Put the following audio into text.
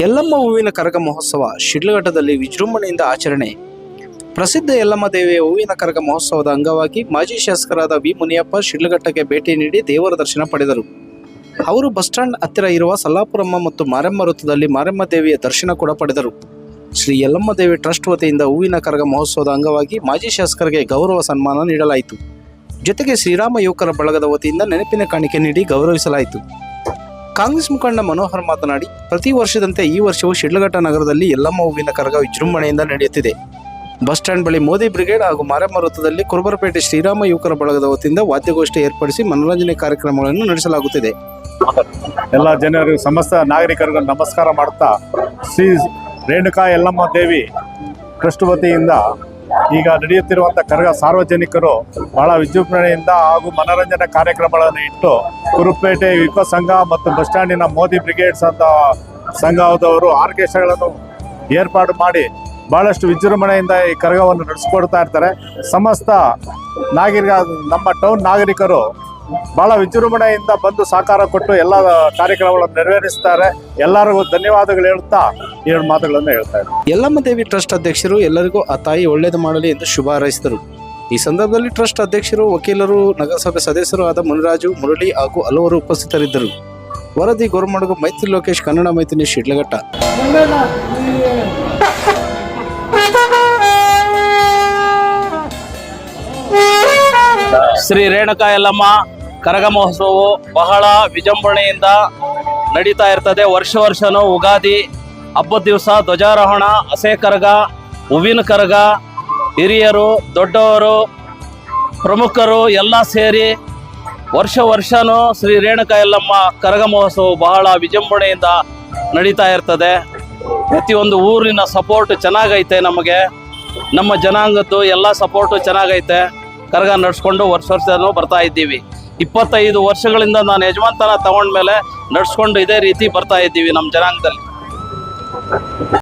ಯಲ್ಲಮ್ಮ ಹೂವಿನ ಕರಗ ಮಹೋತ್ಸವ ಶಿಡ್ಲಘಟ್ಟದಲ್ಲಿ ವಿಜೃಂಭಣೆಯಿಂದ ಆಚರಣೆ. ಪ್ರಸಿದ್ಧ ಯಲ್ಲಮ್ಮ ದೇವಿಯ ಹೂವಿನ ಕರಗ ಮಹೋತ್ಸವದ ಅಂಗವಾಗಿ ಮಾಜಿ ಶಾಸಕರಾದ ವಿ ಮುನಿಯಪ್ಪ ಶಿಡ್ಲಘಟ್ಟಕ್ಕೆ ಭೇಟಿ ನೀಡಿ ದೇವರ ದರ್ಶನ ಪಡೆದರು. ಅವರು ಬಸ್ ಸ್ಟ್ಯಾಂಡ್ ಹತ್ತಿರ ಇರುವ ಸಲ್ಲಾಪುರಮ್ಮ ಮತ್ತು ಮಾರಮ್ಮ ವೃತ್ತದಲ್ಲಿ ಮಾರಮ್ಮ ದೇವಿಯ ದರ್ಶನ ಕೂಡ ಪಡೆದರು. ಶ್ರೀ ಯಲ್ಲಮ್ಮ ದೇವಿ ಟ್ರಸ್ಟ್ ವತಿಯಿಂದ ಹೂವಿನ ಕರಗ ಮಹೋತ್ಸವದ ಅಂಗವಾಗಿ ಮಾಜಿ ಶಾಸಕರಿಗೆ ಗೌರವ ಸನ್ಮಾನ ನೀಡಲಾಯಿತು. ಜೊತೆಗೆ ಶ್ರೀರಾಮ ಯುವಕರ ಬಳಗದ ವತಿಯಿಂದ ನೆನಪಿನ ಕಾಣಿಕೆ ನೀಡಿ ಗೌರವಿಸಲಾಯಿತು. ಕಾಂಗ್ರೆಸ್ ಮುಖಂಡ ಮನೋಹರ್ ಮಾತನಾಡಿ, ಪ್ರತಿ ವರ್ಷದಂತೆ ಈ ವರ್ಷವೂ ಶಿಡ್ಲಘಟ್ಟ ನಗರದಲ್ಲಿ ಯಲ್ಲಮ್ಮ ಹೂವಿನ ಕರಗ ವಿಜೃಂಭಣೆಯಿಂದ ನಡೆಯುತ್ತಿದೆ. ಬಸ್ ಸ್ಟ್ಯಾಂಡ್ ಬಳಿ ಮೋದಿ ಬ್ರಿಗೇಡ್ ಹಾಗೂ ಮಾರಮ್ಮ ವೃತ್ತದಲ್ಲಿ ಕುರುಬರಪೇಟೆ ಶ್ರೀರಾಮ ಯುವಕರ ಬಳಗದ ವತಿಯಿಂದ ವಾದ್ಯಗೋಷ್ಠಿ ಏರ್ಪಡಿಸಿ ಮನೋರಂಜನೆ ಕಾರ್ಯಕ್ರಮಗಳನ್ನು ನಡೆಸಲಾಗುತ್ತಿದೆ. ಎಲ್ಲ ಜನರು, ಸಮಸ್ತ ನಾಗರಿಕರಿಗೂ ನಮಸ್ಕಾರ ಮಾಡುತ್ತಾ ಶ್ರೀ ರೇಣುಕಾ ಯಲ್ಲಮ್ಮ ದೇವಿ ಟ್ರಸ್ಟ್ ಈಗ ನಡೆಯುತ್ತಿರುವಂಥ ಕರಗ ಸಾರ್ವಜನಿಕರು ಬಹಳ ವಿಜೃಂಭಣೆಯಿಂದ ಹಾಗೂ ಮನರಂಜನಾ ಕಾರ್ಯಕ್ರಮಗಳನ್ನು ಇಟ್ಟು ಕುರುಪೇಟೆ ವಿಪ ಸಂಘ ಮತ್ತು ಬಸ್ ಸ್ಟ್ಯಾಂಡಿನ ಮೋದಿ ಬ್ರಿಗೇಡ್ಸ್ ಅಂತ ಸಂಘದವರು ಆರ್ಕೆಸ್ಟ್ರಾಗಳನ್ನು ಏರ್ಪಾಡು ಮಾಡಿ ಬಹಳಷ್ಟು ವಿಜೃಂಭಣೆಯಿಂದ ಈ ಕರಗವನ್ನು ನಡೆಸ್ಕೊಡ್ತಾ ಇರ್ತಾರೆ. ಸಮಸ್ತ ನಾಗರಿಕ ನಮ್ಮ ಟೌನ್ ನಾಗರಿಕರು ಬಹಳ ವಿಜೃಂಭಣೆಯಿಂದ ಬಂದು ಸಹಕಾರ ಕೊಟ್ಟು ಎಲ್ಲ ಕಾರ್ಯಕ್ರಮಗಳನ್ನು ನೆರವೇರಿಸ್ತಾರೆ. ಎಲ್ಲರಿಗೂ ಧನ್ಯವಾದಗಳು ಹೇಳ್ತಾ ಎರಡು ಮಾತುಗಳನ್ನು ಹೇಳ್ತಾ ಇದ್ದಾರೆ ಯಲ್ಲಮ್ಮ ದೇವಿ ಟ್ರಸ್ಟ್ ಅಧ್ಯಕ್ಷರು ಎಲ್ಲರಿಗೂ ಆ ತಾಯಿ ಒಳ್ಳೆಯದು ಮಾಡಲಿ ಎಂದು ಶುಭ ಹಾರೈಸಿದರು. ಈ ಸಂದರ್ಭದಲ್ಲಿ ಟ್ರಸ್ಟ್ ಅಧ್ಯಕ್ಷರು ವಕೀಲರು ನಗರಸಭೆ ಸದಸ್ಯರು ಆದ ಮುನಿರಾಜು ಮುರಳಿ ಹಾಗೂ ಹಲವರು ಉಪಸ್ಥಿತರಿದ್ದರು. ವರದಿ ಗೋರ್ಮಡಗು ಮೈತ್ರಿ ಲೋಕೇಶ್ ಕನ್ನಡ ಮೈತ್ರಿ ಶಿಡ್ಲಘಟ್ಟ. ಶ್ರೀ ರೇಣುಕಾ ಯಲ್ಲಮ್ಮ ಕರಗ ಮಹೋತ್ಸವವು ಬಹಳ ವಿಜೃಂಭಣೆಯಿಂದ ನಡೀತಾ ಇರ್ತದೆ. ವರ್ಷ ವರ್ಷನೂ ಉಗಾದಿ ಹಬ್ಬದ ದಿವಸ ಧ್ವಜಾರೋಹಣ ಹಸೆ ಕರಗ, ಹೂವಿನ ಕರಗ, ಹಿರಿಯರು, ದೊಡ್ಡವರು, ಪ್ರಮುಖರು ಎಲ್ಲ ಸೇರಿ ವರ್ಷ ವರ್ಷನೂ ಶ್ರೀ ರೇಣುಕಾ ಯಲ್ಲಮ್ಮ ಕರಗ ಮಹೋತ್ಸವ ಬಹಳ ವಿಜೃಂಭಣೆಯಿಂದ ನಡೀತಾ ಇರ್ತದೆ. ಪ್ರತಿಯೊಂದು ಊರಿನ ಸಪೋರ್ಟ್ ಚೆನ್ನಾಗೈತೆ ನಮಗೆ. ನಮ್ಮ ಜನಾಂಗದ್ದು ಎಲ್ಲ ಸಪೋರ್ಟು ಚೆನ್ನಾಗೈತೆ. ಕರಗ ನಡೆಸ್ಕೊಂಡು ವರ್ಷ ವರ್ಷನೂ ಬರ್ತಾ ಇದ್ದೀವಿ. ಇಪ್ಪತ್ತೈದು ವರ್ಷಗಳಿಂದ ನಾನು ಯಜಮಾನ್ತನ ತಗೊಂಡ್ಮೇಲೆ ನಡೆಸ್ಕೊಂಡು ಇದೇ ರೀತಿ ಬರ್ತಾ ಇದ್ದೀವಿ ನಮ್ಮ ಜನಾಂಗದಲ್ಲಿ. thank